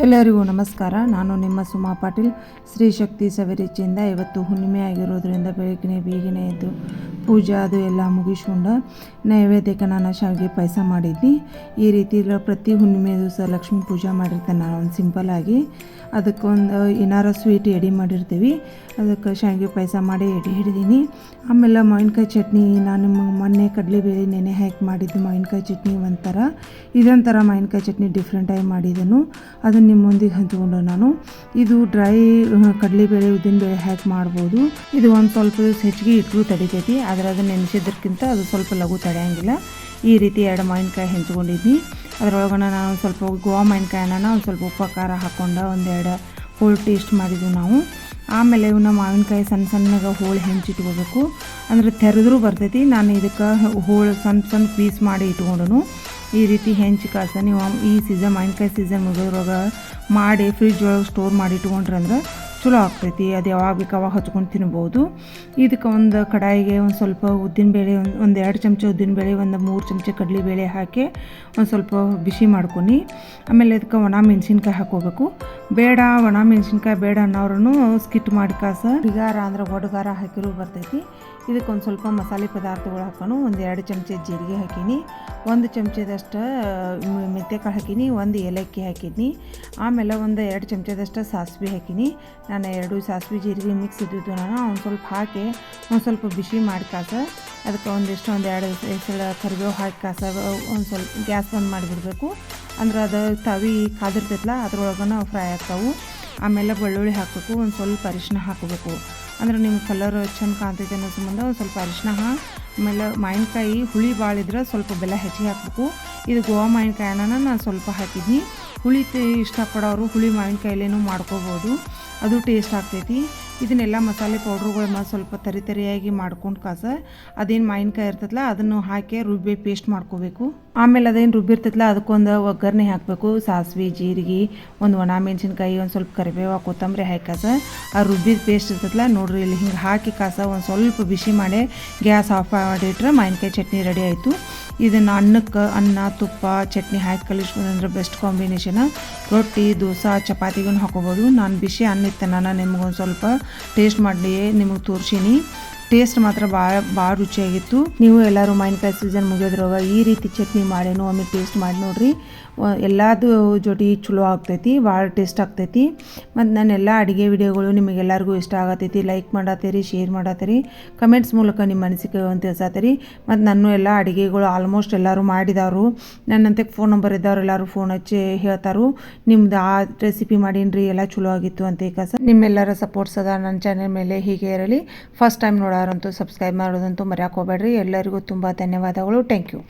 ಎಲ್ಲರಿಗೂ ನಮಸ್ಕಾರ. ನಾನು ನಿಮ್ಮ ಸುಮಾ ಪಾಟೀಲ್. ಶ್ರೀ ಶಕ್ತಿ ಸವಿರುಚಿಯಿಂದ ಇವತ್ತು ಹುಣ್ಣಿಮೆ ಆಗಿರೋದ್ರಿಂದ ಬೆಳಗ್ಗಿನ ಬೇಗನೆ ಎದ್ದು ಪೂಜೆ ಅದು ಎಲ್ಲ ಮುಗಿಸ್ಕೊಂಡು ನೈವೇದ್ಯಕ್ಕೆ ನಾನು ಶಾವಿಗೆ ಪಾಯಸ ಮಾಡಿದ್ನಿ. ಈ ರೀತಿ ಪ್ರತಿ ಹುಣ್ಣಿಮೆ ದಿವಸ ಲಕ್ಷ್ಮೀ ಪೂಜೆ ಮಾಡಿರ್ತೇನೆ ನಾನು, ಒಂದು ಸಿಂಪಲ್ಲಾಗಿ ಅದಕ್ಕೊಂದು ಏನಾರ ಸ್ವೀಟ್ ಎಡಿ ಮಾಡಿರ್ತೀವಿ. ಅದಕ್ಕೆ ಶಾವಿಗೆ ಪಾಯಸ ಮಾಡಿ ಎಡಿ ಹಿಡಿದೀನಿ. ಆಮೇಲೆ ಮಾವಿನಕಾಯಿ ಚಟ್ನಿ, ನಾನು ಮೊನ್ನೆ ಕಡಲೆಬೇಳೆ ನೆನೆ ಹಾಕಿ ಮಾಡಿದ್ದು ಮಾವಿನಕಾಯಿ ಚಟ್ನಿ ಒಂಥರ. ಇದೊಂಥರ ಮಾವಿನಕಾಯಿ ಚಟ್ನಿ ಡಿಫ್ರೆಂಟಾಗಿ ಮಾಡಿದನು. ಅದನ್ನು ನಿಮ್ಮ ಮುಂದಿಗೆ ಹಂಚ್ಕೊಂಡು ನಾನು. ಇದು ಡ್ರೈ ಕಡಲೆಬೇಳೆ ಉದ್ದಿನಬೇಳೆ ಹ್ಯಾಕ್ ಮಾಡ್ಬೋದು. ಇದು ಒಂದು ಸ್ವಲ್ಪ ದಿವಸ ಹೆಚ್ಚಿಗೆ ಇಟ್ಟರು ತಡಿತೈತಿ, ಆದರೆ ಅದನ್ನು ನೆನೆಸಿದ್ರಕ್ಕಿಂತ ಅದು ಸ್ವಲ್ಪ ಲಘು ತಡೆಯಂಗಿಲ್ಲ. ಈ ರೀತಿ ಎರಡು ಮಾವಿನಕಾಯಿ ಹೆಂಚ್ಕೊಂಡಿದ್ನಿ. ಅದರೊಳಗಡೆ ನಾನು ಸ್ವಲ್ಪ ಗೋವಾ ಮಾವಿನಕಾಯಿನ ಒಂದು ಸ್ವಲ್ಪ ಉಪ್ಪು, ಖಾರ ಹಾಕ್ಕೊಂಡು ಒಂದೆರಡು ಹೋಳು ಟೇಸ್ಟ್ ಮಾಡಿದ್ವಿ ನಾವು. ಆಮೇಲೆ ಇವನ್ನ ಮಾವಿನಕಾಯಿ ಸಣ್ಣ ಸಣ್ಣಗೆ ಹೋಳು ಹೆಂಚಿಟ್ಕೋಬೇಕು. ಅಂದ್ರೆ ತೆರೆದ್ರೂ ಬರ್ತೈತಿ, ನಾನು ಇದಕ್ಕೆ ಹೋಳು ಸಣ್ಣ ಸಣ್ಣ ಪೀಸ್ ಮಾಡಿ ಇಟ್ಕೊಂಡನು. ಈ ರೀತಿ ಹೆಂಚಿ ಕಾಸ ನೀವು ಈ ಸೀಸನ್ ಮಾವಿನಕಾಯಿ ಸೀಸನ್ ಮುಗಿದ್ರೊಳಗೆ ಮಾಡಿ ಫ್ರಿಜ್ ಒಳಗೆ ಸ್ಟೋರ್ ಮಾಡಿ ಇಟ್ಕೊಂಡ್ರೆ ಅಂದ್ರೆ ಚಲೋ ಆಗ್ತೈತಿ, ಅದು ಯಾವಾಗ ಬೇಕು ಅವಾಗ ಹಚ್ಕೊಂಡು ತಿನ್ಬೋದು. ಇದಕ್ಕೆ ಒಂದು ಕಡಾಯಿಗೆ ಒಂದು ಸ್ವಲ್ಪ ಉದ್ದಿನಬೇಳೆ ಒಂದು ಒಂದು ಎರಡು ಚಮಚ ಉದ್ದಿನಬೇಳೆ ಒಂದು ಮೂರು ಚಮಚ ಕಡಲೆಬೇಳೆ ಹಾಕಿ ಒಂದು ಸ್ವಲ್ಪ ಬಿಸಿ ಮಾಡ್ಕೊನಿ. ಆಮೇಲೆ ಇದಕ್ಕೆ ಒಣ ಮೆಣಸಿನ್ಕಾಯಿ ಹಾಕೋಬೇಕು ಬೇಡ, ಒಣ ಮೆಣಸಿನ್ಕಾಯಿ ಬೇಡ ಅನ್ನೋರು ಸ್ಕಿಟ್ ಮಾಡಿ ಕಾಸ. ಬಿಗಾರ ಅಂದ್ರೆ ಒಡಗಾರ ಹಾಕಿರೂ ಬರ್ತೈತಿ. ಇದಕ್ಕೆ ಒಂದು ಸ್ವಲ್ಪ ಮಸಾಲೆ ಪದಾರ್ಥಗಳು ಹಾಕೋಣ ಒಂದು ಎರಡು ಚಮಚ ಜೀರಿಗೆ ಹಾಕೀನಿ. ಒಂದು ಚಮಚದಷ್ಟು ಮೆಂತ್ಯಕಾಳು ಹಾಕೀನಿ, ಒಂದು ಏಲಕ್ಕಿ ಹಾಕಿದ್ನಿ ಆಮೇಲೆ ಒಂದು ಎರಡು ಚಮಚದಷ್ಟು ಸಾಸಿವೆ ಹಾಕೀನಿ. ನಾನು ಎರಡು ಸಾಸಿವೆ ಜೀರಿಗೆ ಮಿಕ್ಸ್ ಇದ್ದಿದ್ದು ನಾನು, ಒಂದು ಸ್ವಲ್ಪ ಹಾಕಿ, ಒಂದು ಸ್ವಲ್ಪ ಬಿಸಿ ಮಾಡಿ ಕಾಸ, ಅದಕ್ಕೆ ಒಂದಿಷ್ಟು ಒಂದು ಎರಡು ಸಲ ಕರಿಬೇವು ಹಾಕಿ ಕಾಸ, ಒಂದು ಸ್ವಲ್ಪ ಗ್ಯಾಸ್ ಬಂದ್ ಮಾಡಿಬಿಡ್ಬೇಕು. ಅಂದ್ರೆ ಅದು ತವಿ ಕಾದಿರ್ತೈತಲ್ಲ ನಾವು ಫ್ರೈ ಆಗ್ತಾವೆ. ಆಮೇಲೆ ಬೆಳ್ಳುಳ್ಳಿ ಹಾಕಬೇಕು, ಒಂದು ಸ್ವಲ್ಪ ಅರಿಶಿನ ಹಾಕಬೇಕು. ಅಂದ್ರೆ ನಿಮ್ಮ ಕಲರ್ ಚೆಂದ ಕಾಣ್ತೈತೆ ಅನ್ನೋ ಸಂಬಂಧ ಒಂದು ಸ್ವಲ್ಪ ಅರಿಶಿನ ಆಮೇಲೆ ಮಾವಿನಕಾಯಿ ಹುಳಿ ಭಾಳ ಇದ್ರೆ ಸ್ವಲ್ಪ ಬೆಲ್ಲ ಹೆಚ್ಚಿಗೆ ಹಾಕಬೇಕು. ಇದು ಗೋವಾ ಮಾವಿನಕಾಯಿನ ನಾನು ಸ್ವಲ್ಪ ಹಾಕಿದ್ದೀನಿ ಹುಳಿ ಇಷ್ಟಪಡೋರು ಹುಳಿ ಮಾವಿನಕಾಯಿಲೇನು ಮಾಡ್ಕೋಬೋದು. ಅದು ಟೇಸ್ಟ್ ಆಗ್ತೈತಿ. ಇದನ್ನೆಲ್ಲ ಮಸಾಲೆ ಪೌಡ್ರುಗಳನ್ನ ಸ್ವಲ್ಪ ತರಿ ತರಿಯಾಗಿ ಮಾಡ್ಕೊಂಡು ಕಾಸ, ಅದೇನು ಮಾವಿನಕಾಯಿ ಇರ್ತೈತಲ್ಲ ಅದನ್ನು ಹಾಕಿ ರುಬ್ಬಿ ಪೇಸ್ಟ್ ಮಾಡ್ಕೋಬೇಕು. ಆಮೇಲೆ ಅದೇನು ರುಬ್ಬಿರ್ತೈತಲ್ಲ ಅದಕ್ಕೊಂದು ಒಗ್ಗರಣೆ ಹಾಕಬೇಕು. ಸಾಸಿವೆ, ಜೀರಿಗೆ, ಒಂದು ಒಣ ಮೆಣಸಿನ್ಕಾಯಿ, ಒಂದು ಸ್ವಲ್ಪ ಕರಿಬೇವು, ಕೊತ್ತಂಬರಿ ಹಾಕಿ ಕಾಸ, ಆ ರುಬ್ಬಿದ ಪೇಸ್ಟ್ ಇರ್ತೈತಲ್ಲ ನೋಡ್ರಿ, ಇಲ್ಲಿ ಹಿಂಗೆ ಹಾಕಿ ಕಾಸ ಒಂದು ಸ್ವಲ್ಪ ಬಿಸಿ ಮಾಡಿ ಗ್ಯಾಸ್ ಆಫ್ ಮಾಡಿಟ್ರೆ ಮಾವಿನಕಾಯಿ ಚಟ್ನಿ ರೆಡಿ ಆಯಿತು. ಇದನ್ನು ಅನ್ನಕ್ಕೆ, ಅನ್ನ, ತುಪ್ಪ, ಚಟ್ನಿ ಹಾಕಿ ಕಲಿಸ್ಕೊಂಡ್ರೆ ಬೆಸ್ಟ್ ಕಾಂಬಿನೇಷನ್ ರೊಟ್ಟಿ, ದೋಸೆ ಚಪಾತಿಗೂ ಹಾಕೋಬೋದು. ನಾನು ಬಿಸಿ ಅನ್ನ ಇತ್ತು ನಾನು ನಿಮ್ಗೊಂದು ಸ್ವಲ್ಪ ಟೇಸ್ಟ್ ಮಾಡಿ ನಿಮಗೆ ತೋರಿಸೀನಿ. ಟೇಸ್ಟ್ ಮಾತ್ರ ಭಾಳ ಭಾಳ ರುಚಿಯಾಗಿತ್ತು. ನೀವು ಎಲ್ಲರೂ ಮಾವಿನಕಾಯಿ ಸೀಸನ್ ಮುಗಿಯೋದ್ರಾಗ ಈ ರೀತಿ ಚಟ್ನಿ ಮಾಡೇನು ಒಮ್ಮೆ ಟೇಸ್ಟ್ ಮಾಡಿ ನೋಡ್ರಿ. ಎಲ್ಲದು ಜೋಡಿ ಚಲೋ ಆಗ್ತೈತಿ, ಭಾಳ ಟೇಸ್ಟ್ ಆಗ್ತೈತಿ. ಮತ್ತು ನನ್ನ ಎಲ್ಲ ಅಡುಗೆ ವಿಡಿಯೋಗಳು ನಿಮಗೆಲ್ಲರಿಗೂ ಇಷ್ಟ ಆಗತ್ತೈತಿ ಲೈಕ್ ಮಾಡತ್ತೀರಿ ಶೇರ್ ಮಾಡತ್ತೀರಿ ಕಮೆಂಟ್ಸ್ ಮೂಲಕ ನಿಮ್ಮ ಅನಿಸಿಕೆ ಅಂತ ತಿಳಿಸತ್ತೀರಿ ಮತ್ತು ನಾನು ಎಲ್ಲ ಅಡುಗೆಗಳು ಆಲ್ಮೋಸ್ಟ್ ಎಲ್ಲರೂ ಮಾಡಿದವರು. ನನ್ನಂತೆ ಫೋನ್ ನಂಬರ್ ಇದ್ದವ್ರು ಎಲ್ಲರೂ ಫೋನ್ ಹಚ್ಚಿ ಹೇಳ್ತಾರು. ನಿಮ್ದು ಆ ರೆಸಿಪಿ ಮಾಡೀನಿ ಎಲ್ಲ ಚಲೋ ಆಗಿತ್ತು ಅಂತ ಈಗ ನಿಮ್ಮೆಲ್ಲರ ಸಪೋರ್ಟ್ಸ್ ಅದ ನನ್ನ ಚಾನೆಲ್ ಮೇಲೆ ಹೀಗೆ ಇರಲಿ. ಫಸ್ಟ್ ಟೈಮ್ ನೋಡೋರಂತೂ ಸಬ್ಸ್ಕ್ರೈಬ್ ಮಾಡೋದಂತೂ ಮರ್ಯಾಕೋಬೇಡ್ರಿ ಎಲ್ಲರಿಗೂ ತುಂಬ ಧನ್ಯವಾದಗಳು. Thank you